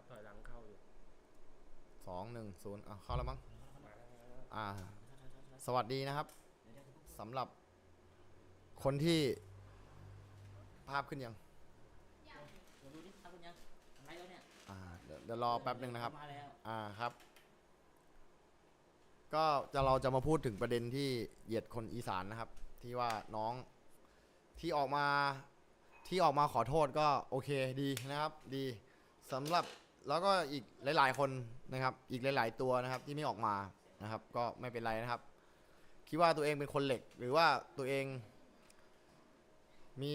ครับถอยหลังเข้าอยู่สองหนึ่งศูนย์อะเข้าแล้วมั้งมาแล้วมาแล้วอ่า สวัสดีนะครับสำหรับ คนที่ภาพขึ้นยังเดี๋ยวดูดิครับคุณยังทำไรแล้วเนี่ยอ่าเดี๋ยวเดี๋ยวรอแป๊บหนึ่งนะครับ มาแล้วอ่าครับ ก็จะเราจะมาพูดถึงประเด็นที่เหยียดคนอีสานนะครับ ที่ว่าน้องที่ออกมาที่ออกมาขอโทษก็โอเคดีนะครับ ดีสำหรับ แล้วก็อีกหลาย ๆ คนนะครับ อีกหลาย ๆ ตัวนะครับที่ไม่ออกมานะครับ ก็ไม่เป็นไรนะครับ คิดว่าตัวเองเป็นคนเหล็ก หรือว่าตัวเอง มี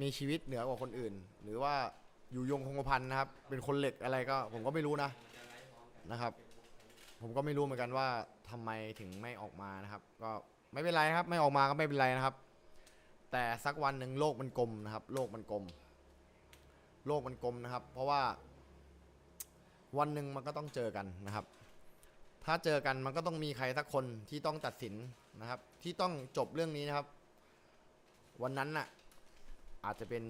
มีชีวิตเหนือกว่าคนอื่น หรือว่าอยู่ยงคงกระพันนะครับ เป็นคนเหล็กอะไรก็ ผมก็ไม่รู้นะนะครับ ผมก็ไม่รู้เหมือนกันว่าทำไมถึงไม่ออกมานะครับ ก็ไม่เป็นไรครับ ไม่ออกมาก็ไม่เป็นไรนะครับ แต่สักวันหนึ่งโลกมันกลมนะครับ โลกมันกลม โลกมันกลมนะครับ เพราะว่า วันหนึ่งมันก็ต้องเจอกันนะครับ ถ้าเจอกันมันก็ต้องมีใครสักคนที่ต้องตัดสินนะครับ ที่ต้องจบเรื่องนี้นะครับ วันนั้นน่ะ อาจจะเป็น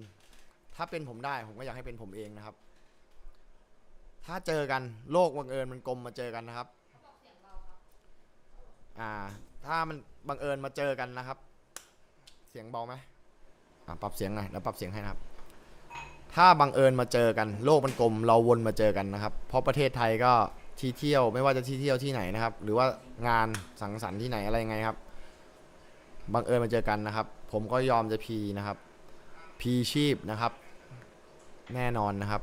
ถ้าเป็นผมได้ ผมก็อยากให้เป็นผมเองนะครับ ถ้าเจอกันโลกบังเอิญมันกลมมาเจอกันนะครับ อ่า ถ้ามันบังเอิญมาเจอกันนะครับ เสียงเบาไหมอ่าปรับเสียงหน่อยแล้วปรับเสียงให้นะครับ ถ้าบังเอิญมาเจอกันโลกมันกลมเราวนมาเจอกันนะครับ เพราะประเทศไทยก็ที่เที่ยวไม่ว่าจะที่เที่ยวที่ไหนนะครับ หรือว่างานสังสรรค์ที่ไหนอะไรยังไงครับบังเอิญมาเจอกันนะครับ ผมก็ยอมจะพีนะครับ พีชีพนะครับ แน่นอนนะครับ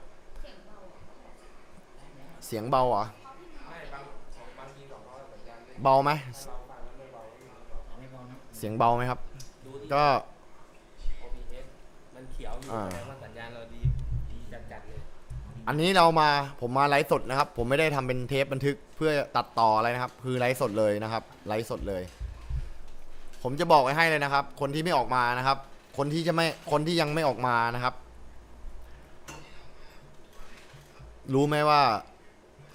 เสียงเบาเหรอไม่บางของบางทีสองเขาสัญญาณไม่เบาไหมเราฟังแล้วไม่เบาไม่มีเบาเอาไม่พอนะเสียงเบาไหมครับดูดิก็ OBS มันเขียวอยู่ อันนี้เรามาผมมาไลฟ์สดนะครับ ผมไม่ได้ทำเป็นเทปบันทึกเพื่อตัดต่ออะไรนะครับ คือไลฟ์สดเลยนะครับไลฟ์สดเลย ผมจะบอกไว้ให้เลยนะครับ คนที่ไม่ออกมานะครับ คนที่จะไม่คนที่ยังไม่ออกมานะครับ รู้ไหมว่า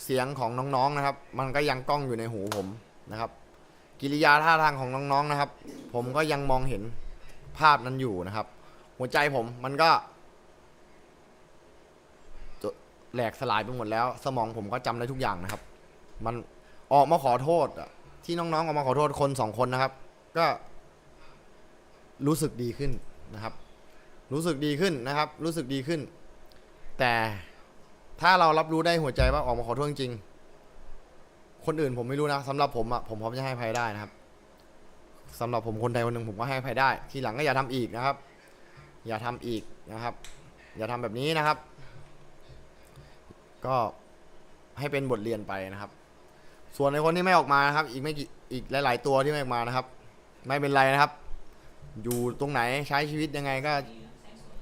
เสียงของน้องๆนะครับ มันก็ยังกล้องอยู่ในหูผมนะครับ กิริยาท่าทางของน้องๆนะครับ ผมก็ยังมองเห็นภาพนั้นอยู่นะครับ หัวใจผมมันก็ แหลกสลายไปหมดแล้ว สมองผมก็จำได้ทุกอย่างนะครับ มันออกมาขอโทษที่น้องๆออกมาขอโทษคนสองคนนะครับ ก็รู้สึกดีขึ้นนะครับ รู้สึกดีขึ้นนะครับ รู้สึกดีขึ้น แต่ถ้าเรารับรู้ได้หัวใจว่าออกมาขอโทษจริง คนอื่นผมไม่รู้นะสำหรับผมอะผมพร้อมจะให้ภัยได้นะครับสำหรับผมคนไทยคนหนึ่งผมก็ให้ภัยได้ ทีหลังก็อย่าทำอีกนะครับ อย่าทำอีกนะครับ อย่าทำแบบนี้นะครับ ก็ให้เป็นบทเรียนไปนะครับ ส่วนในคนที่ไม่ออกมานะครับ อีกไม่กี่อีกหลาย ๆ ตัวที่ไม่ออกมานะครับ ไม่เป็นไรนะครับ อยู่ตรงไหนใช้ชีวิตยังไงก็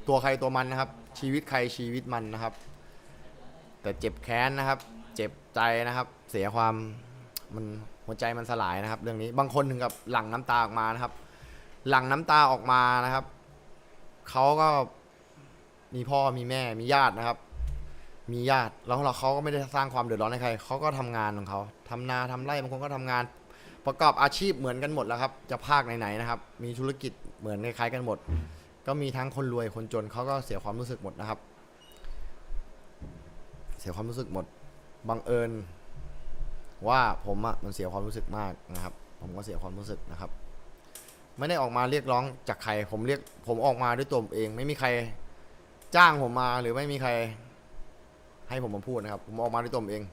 ตัวใครตัวมันนะครับ ชีวิตใครชีวิตมันนะครับ แต่เจ็บแค้นนะครับ เจ็บใจนะครับ เสียความมันหัวใจมันสลายนะครับ เรื่องนี้บางคนถึงกับหลั่งน้ำตาออกมานะครับ หลั่งน้ำตาออกมานะครับเขาก็มีพ่อมีแม่มีญาตินะครับ มีญาติแล้วเราเขาก็ไม่ได้สร้างความเดือดร้อนให้ใครเขาก็ทำงานของเขาทำนาทำไร่บางคนก็ทำงาน ประกอบอาชีพเหมือนกันหมดแล้วครับ จะภาคไหนๆนะครับ มีธุรกิจเหมือนคล้ายๆกันหมด ก็มีทั้งคนรวยคนจนเขาก็เสียความรู้สึกหมดนะครับ เสียความรู้สึกหมดบังเอิญ ว่าผมอะมันเสียความรู้สึกมากนะครับ ผมก็เสียความรู้สึกนะครับ ไม่ได้ออกมาเรียกร้องจากใคร ผมเรียกผมออกมาด้วยตัวผมเอง ไม่มีใครจ้างผมมาหรือไม่มีใคร ให้ผมมาพูดนะครับ ผมออกมาด้วยตัวผมเอง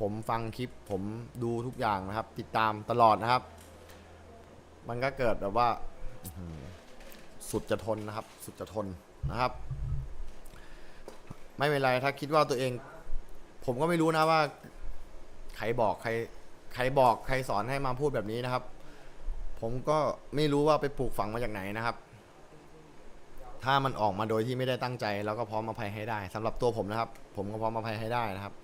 ผมฟังคลิปผมดูทุกอย่างนะครับ ติดตามตลอดนะครับ มันก็เกิดแบบว่าสุดจะทนนะครับ สุดจะทนนะครับ ไม่เป็นไรถ้าคิดว่าตัวเอง ผมก็ไม่รู้นะว่า ใครบอกใคร ใครบอกใครสอนให้มาพูดแบบนี้นะครับ ผมก็ไม่รู้ว่าไปปลูกฝังมาจากไหนนะครับ ถ้ามันออกมาโดยที่ไม่ได้ตั้งใจ เราก็พร้อมอภัยให้ได้สำหรับตัวผมนะครับ ผมก็พร้อมอภัยให้ได้นะครับ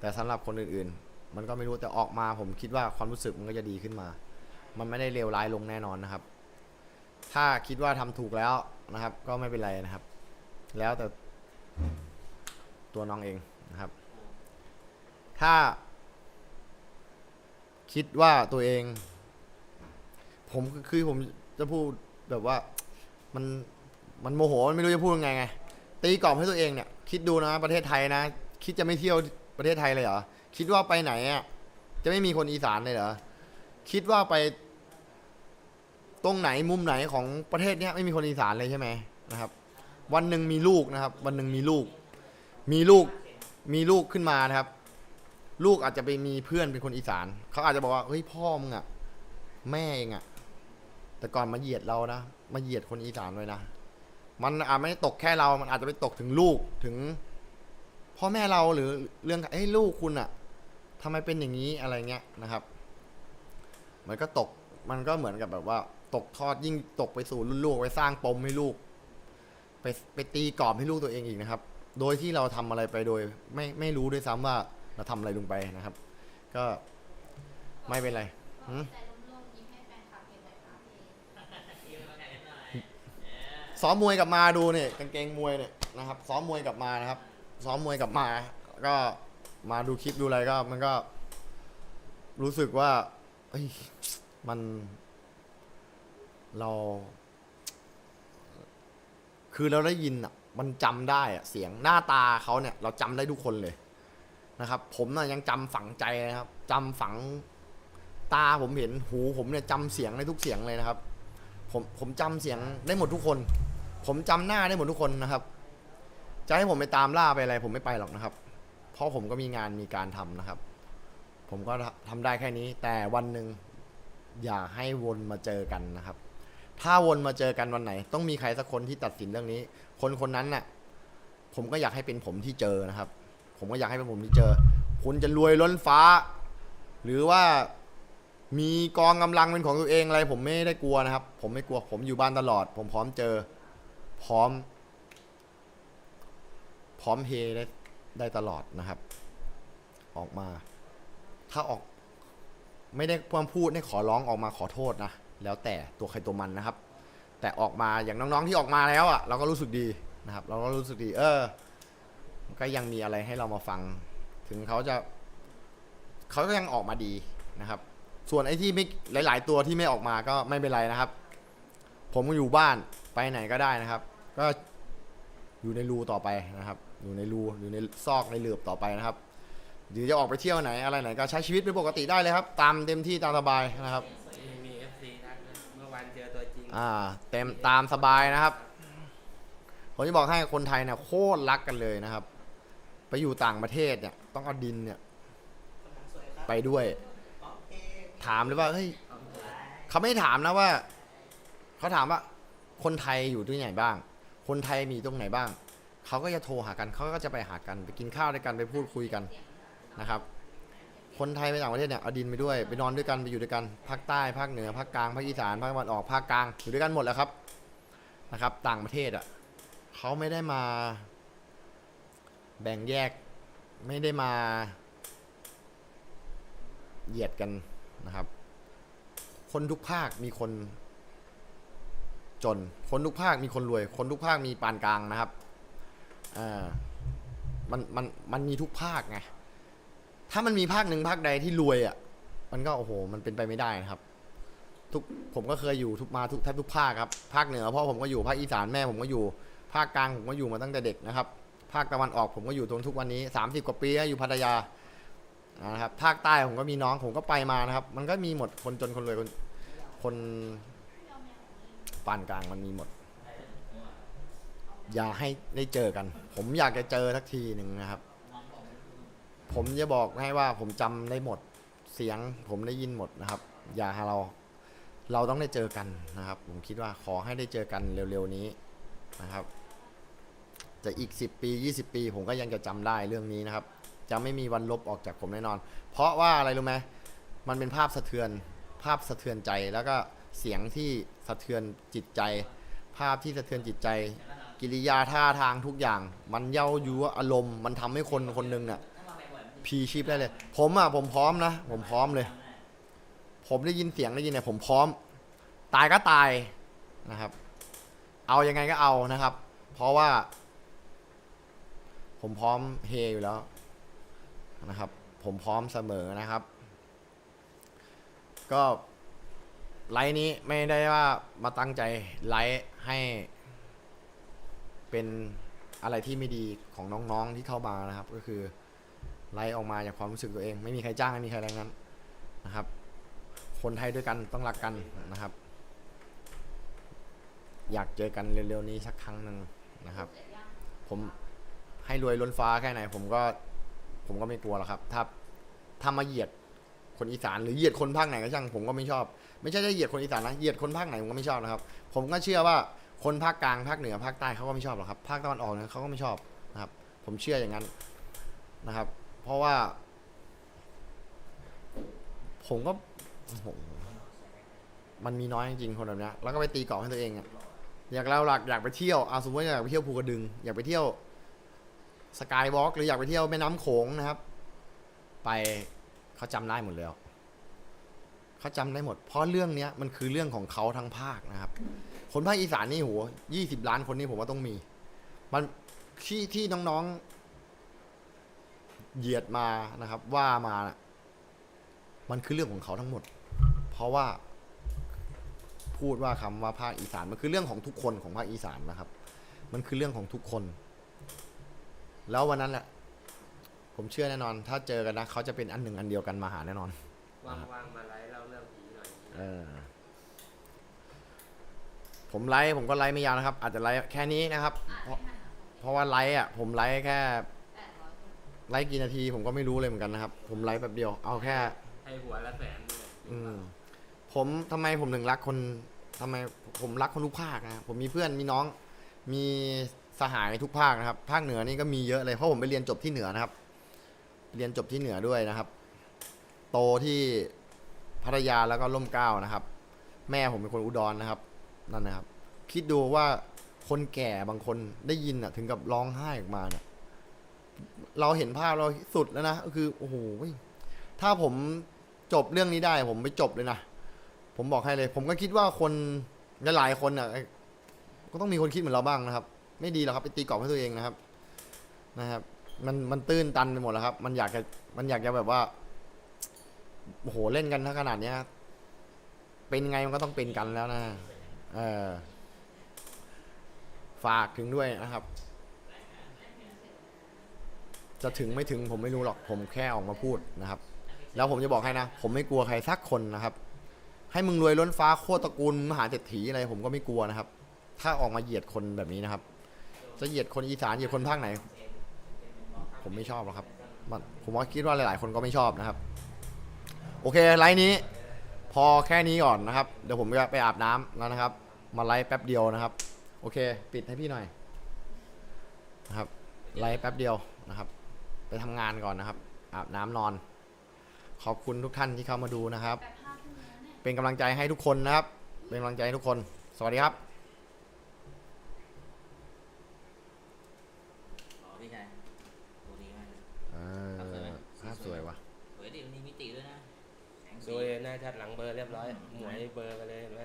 แต่สำหรับคนอื่นๆ มันก็ไม่รู้แต่ออกมา ผมคิดว่าความรู้สึกมันก็จะดีขึ้นมา มันไม่ได้เลวร้ายลงแน่นอนนะครับ ถ้าคิดว่าทำถูกแล้วนะครับ ก็ไม่เป็นไรนะครับ แล้วแต่ตัวน้องเองนะครับ ถ้า คิดว่าตัวเอง ผมคือผมจะพูดแบบว่ามัน มันโมโหมันไม่รู้จะพูดยังไงไง ตีกรอบให้ตัวเองเนี่ย คิดดูนะประเทศไทยนะ คิดจะไม่เที่ยวประเทศไทยเลยเหรอ คิดว่าไปไหนอะ จะไม่มีคนอีสานเลยเหรอ คิดว่าไป ตรงไหนมุมไหนของประเทศเนี้ยไม่มีคนอีสานเลยใช่ไหมนะครับ วันหนึ่งมีลูกนะครับ วันหนึ่งมีลูก มีลูก มีลูกขึ้นมานะครับ ลูกอาจจะไปมีเพื่อนเป็นคนอีสาน เขาอาจจะบอกว่าเฮ้ยพ่อมึงอะแม่เองอะแต่ก่อนมาเหยียดเรานะ มาเหยียดคนอีสานไว้นะ มันอาจไม่ตกแค่เรา มันอาจจะไปตกถึงลูกถึงพ่อแม่เราหรือเรื่องเอ้ลูกคุณอะทำไมเป็นอย่างนี้อะไรเงี้ยนะครับ มันก็ตกมันก็เหมือนกับแบบว่า ตกทอดยิ่งตกไปสู่รุ่นลูกไปสร้างปมให้ลูก ไปไปตีกรอบให้ลูกตัวเองอีกนะครับ โดยที่เราทำอะไรไปโดย ไม่ไม่รู้ด้วยซ้ำว่าเราทำอะไรลงไปนะครับ ก็ไม่เป็นไร หืม แต่ลงๆยิ้มให้แฟนคลับเห็นหน่อยค่ะพี่ ซ้อมมวยกลับมาดูเนี่ยกางเกงมวยเนี่ยนะครับซ้อมมวยกลับมานะครับซ้อมมวยกลับมา ก็มาดูคลิปดูอะไรก็ มันก็ รู้สึกว่าเอ้ยมัน เรา คือเราได้ยินอะ มันจำได้อะเสียงหน้าตาเขาเนี่ย เราจำได้ทุกคนเลยนะครับ ผมน่ะยังจำฝังใจนะครับจำฝังตาผมเห็นหู ผมเนี่ยจำเสียงได้ทุกเสียงเลยนะครับ ผมผมจำเสียงได้หมดทุกคน ผมจำหน้าได้หมดทุกคนนะครับ จะให้ผมไปตามล่าไปอะไร ผมไม่ไปหรอกนะครับ เพราะผมก็มีงานมีการทำนะครับ ผมก็ทำได้แค่นี้ แต่วันหนึ่งอย่าให้วนมาเจอกันนะครับ ถ้าวนมาเจอกันวันไหน ต้องมีใครสักคนที่ตัดสินเรื่องนี้ คนคนนั้นน่ะ ผมก็อยากให้เป็นผมที่เจอนะครับ ผมก็อยากให้เป็นผมที่เจอ คุณจะรวยล้นฟ้า หรือว่ามีกองกำลังเป็นของตัวเองอะไร ผมไม่ได้กลัวนะครับ ผมไม่กลัวผมอยู่บ้านตลอด ผมพร้อมเจอ พร้อม พร้อมเฮได้ได้ตลอดนะครับ ออกมา ถ้าออกไม่ได้ความพูดให้ขอร้องออกมาขอโทษนะแล้วแต่ตัวใครตัวมันนะครับ แต่ออกมาอย่างน้องๆที่ออกมาแล้วอะ เราก็รู้สึกดีนะครับ เราก็รู้สึกดี เออก็ยังมีอะไรให้เรามาฟัง ถึงเขาจะเขาก็ยังออกมาดีนะครับ ส่วนไอ้ที่ไม่หลาย ๆ ตัวที่ไม่ออกมาก็ไม่เป็นไรนะครับ ผมก็อยู่บ้านไปไหนก็ได้นะครับ ก็อยู่ในรูต่อไปนะครับ อยู่ในรูอยู่ในซอกในเหลือบต่อไปนะครับหรือจะออกไปเที่ยวไหนอะไรไหนก็ใช้ชีวิตเป็นปกติได้เลยครับ ตามเต็มที่ตามสบายนะครับมีมีเอฟซีทักนะเมื่อวานเจอตัวจริงอ่าเต็มตามสบายนะครับผมจะบอกให้คนไทยเนี่ยโคตรรักกันเลยนะครับ ไปอยู่ต่างประเทศเนี่ยต้องเอาดินเนี่ยไปด้วย ถามเลยว่าเฮ้ยเขาไม่ถามนะว่า เขาถามว่า คนไทยอยู่ที่ไหนบ้าง คนไทยมีตรงไหนบ้าง เขาก็จะโทรหากันเขาก็จะไปหากันไปกินข้าวด้วยกันไปพูดคุยกันนะครับ คนไทยไปต่างประเทศเนี่ยเอาดินไปด้วยไปนอนด้วยกันไปอยู่ด้วยกันภาคใต้ภาคเหนือภาคกลางภาคอีสานภาคตะวันออกภาคกลางอยู่ด้วยกันหมดแล้วครับนะครับ ต่างประเทศอะเขาไม่ได้มา แบ่งแยกไม่ได้มาเหยียดกันนะครับ คนทุกภาคมีคน จน คนทุกภาคมีคนรวย คนทุกภาคมีปานกลางนะครับอ่ามันมันมันมีทุกภาคไง ถ้ามันมีภาคหนึ่งภาคใดที่รวยอะ มันก็โอ้โห มันเป็นไปไม่ได้นะครับ ทุกผมก็เคยอยู่ทุกมาทุกแทบทุกภาคครับ ภาคเหนือพ่อผมก็อยู่ ภาคอีสานแม่ผมก็อยู่ ภาคกลางผมก็อยู่มาตั้งแต่เด็กนะครับ ภาคตะวันออกผมก็อยู่ตรงทุกวันนี้สามสิบกว่าปีอยู่พัทยานะครับ ภาคใต้ผมก็มีน้องผมก็ไปมานะครับ มันก็มีหมดคนจนคนรวยคนคนานกลางมันมีหมด อย่าให้ได้เจอกัน ผมอยากจะเจอสักทีหนึ่งนะครับ ผมจะบอกให้ว่าผมจำได้หมดเสียง ผมได้ยินหมดนะครับ อย่าให้เรา เราต้องได้เจอกันนะครับ ผมคิดว่าขอให้ได้เจอกันเร็วๆนี้นะครับจะอีก 10 ปี 20 ปี ผมก็ยังจะจำได้เรื่องนี้นะครับ จะไม่มีวันลบออกจากผมแน่นอน เพราะว่าอะไรรู้ไหมมันเป็นภาพสะเทือน ภาพสะเทือนใจแล้วก็ เสียงที่สะเทือนจิตใจ ภาพที่สะเทือนจิตใจ กิริยาท่าทางทุกอย่าง มันเย้ายุอารมณ์ มันทำให้คนคนหนึ่งน่ะพีชีพได้เลย ผมอะผมพร้อมนะ ผมพร้อมเลย ผมได้ยินเสียงได้ยินเนี่ยผมพร้อม ตายก็ตายนะครับ เอายังไงก็เอานะครับ เพราะว่า ผมพร้อมเฮอยู่แล้วนะครับ ผมพร้อมเสมอนะครับ ก็ ไลฟ์นี้ไม่ได้ว่ามาตั้งใจไลฟ์ให้ เป็นอะไรที่ไม่ดีของน้องๆที่เข้ามานะครับ ก็คือไล่ออกมาจากความรู้สึกตัวเอง ไม่มีใครจ้างไม่มีใครแรงนั้นนะครับ คนไทยด้วยกันต้องรักกันนะครับ อยากเจอกันเร็วๆนี้สักครั้งหนึ่งนะครับ ผมให้รวยล้นฟ้าแค่ไหน ผมก็ ผมก็ไม่กลัวหรอกครับ ถ้าถ้ามาเหยียด คนอีสานหรือเหยียดคนภาคไหนก็ช่างผมก็ไม่ชอบ ไม่ใช่ได้เหยียดคนอีสานนะเหยียดคนภาคไหนผมก็ไม่ชอบนะครับผมก็เชื่อว่าคนภาคกลางภาคเหนือภาคใต้เขาก็ไม่ชอบหรอกครับภาคตะวันออกเนี่ยเขาก็ไม่ชอบนะครับ ผมเชื่ออย่างนั้นนะครับ เพราะว่า ผมก็มันมีน้อยจริงคนแบบนี้แล้วก็ไปตีกรอบให้ตัวเองอะอยากเราหลักอยากไปเที่ยวอาสมมติว่าอยากไปเที่ยวภูกระดึง อยากไปเที่ยวสกายวอล์กหรืออยากไปเที่ยวแม่น้ำโขงนะครับ ไป เขาจำได้หมดแล้วเขาจำได้หมด เพราะเรื่องเนี้ยมันคือเรื่องของเขาทั้งภาคนะครับ คนภาคอีสานนี่โหยี่สิบล้านคนนี่ผมว่าต้องมี มันที่ที่น้องๆ เหยียดมานะครับ ว่ามานะมันคือเรื่องของเขาทั้งหมด เพราะว่า พูดว่าคำว่าภาคอีสานมันคือเรื่องของทุกคนของภาคอีสานนะครับ มันคือเรื่องของทุกคน แล้ววันนั้นแหละ ผมเชื่อแน่นอน ถ้าเจอกันนะเขาจะเป็นอันหนึ่งอันเดียวกันมาหาแน่นอน ว่างๆมาไลฟ์เล่าเรื่องผีหน่อยเออ ผมไลฟ์ผมก็ไลฟ์ไม่ยาวนะครับ อาจจะไลฟ์แค่นี้นะครับอ่านเพราะไม่ทันอะเพราะว่าไลฟ์อะ ผมไลฟ์แค่แปดร้อยคนไลฟ์กี่นาทีผมก็ไม่รู้เลยเหมือนกันนะครับ ผมไลฟ์แบบเดียว เอาแค่ ให้หัวละแสนเลยอืมผมทำไมผมถึงรักคนทำไมผมรักคนทุกภาคนะผมมีเพื่อนมีน้อง มีสหายทุกภาคนะครับ ภาคเหนือนี่ก็มีเยอะเลยเพราะผมไปเรียนจบที่เหนือนะครับ เรียนจบที่เหนือด้วยนะครับ โตที่พัทยาแล้วก็ร่มเกล้านะครับ แม่ผมเป็นคนอุดรนะครับนั่นนะครับ คิดดูว่าคนแก่บางคนได้ยินอะ ถึงกับร้องไห้ออกมาเนี่ยเราเห็นภาพเราสุดแล้วนะก็คือโอ้โหถ้าผมจบเรื่องนี้ได้ ผมไปจบเลยนะผมบอกให้เลย ผมก็คิดว่าคนหลายๆคนอะก็ต้องมีคนคิดเหมือนเราบ้างนะครับ ไม่ดีหรอกครับไปตีกรอบให้ตัวเองนะครับ นะครับ มันมันตื้นตันไปหมดแล้วครับ มันอยากจะมันอยากจะแบบว่าโอ้โหเล่นกันถ้าขนาดเนี้ย เป็นไงมันก็ต้องเป็นกันแล้วนะเออฝากถึงด้วยนะครับ จะถึงไม่ถึงผมไม่รู้หรอกผมแค่ออกมาพูดนะครับ แล้วผมจะบอกให้นะ ผมไม่กลัวใครสักคนนะครับ ให้มึงรวยล้นฟ้าโคตรตระกูลมหาเศรษฐีอะไรผมก็ไม่กลัวนะครับ ถ้าออกมาเหยียดคนแบบนี้นะครับ จะเหยียดคนอีสานเหยียดคนภาคไหน ผมไม่ชอบหรอกครับมันผมว่าคิดว่าหลาย ๆ คนก็ไม่ชอบนะครับ โอเคไลฟ์นี้ พอแค่นี้ก่อนนะครับ เดี๋ยวผมจะไปอาบน้ำแล้วนะครับ มาไลฟ์แป๊บเดียวนะครับ โอเค ปิดให้พี่หน่อยนะครับไลฟ์แป๊บเดียวนะครับ ไปทำงานก่อนนะครับ อาบน้ำนอน ขอบคุณทุกท่านที่เข้ามาดูนะครับแปดห้าทุ่มแล้วเนี่ยเป็นกำลังใจให้ทุกคนนะครับ เป็นกำลังใจให้ทุกคน สวัสดีครับ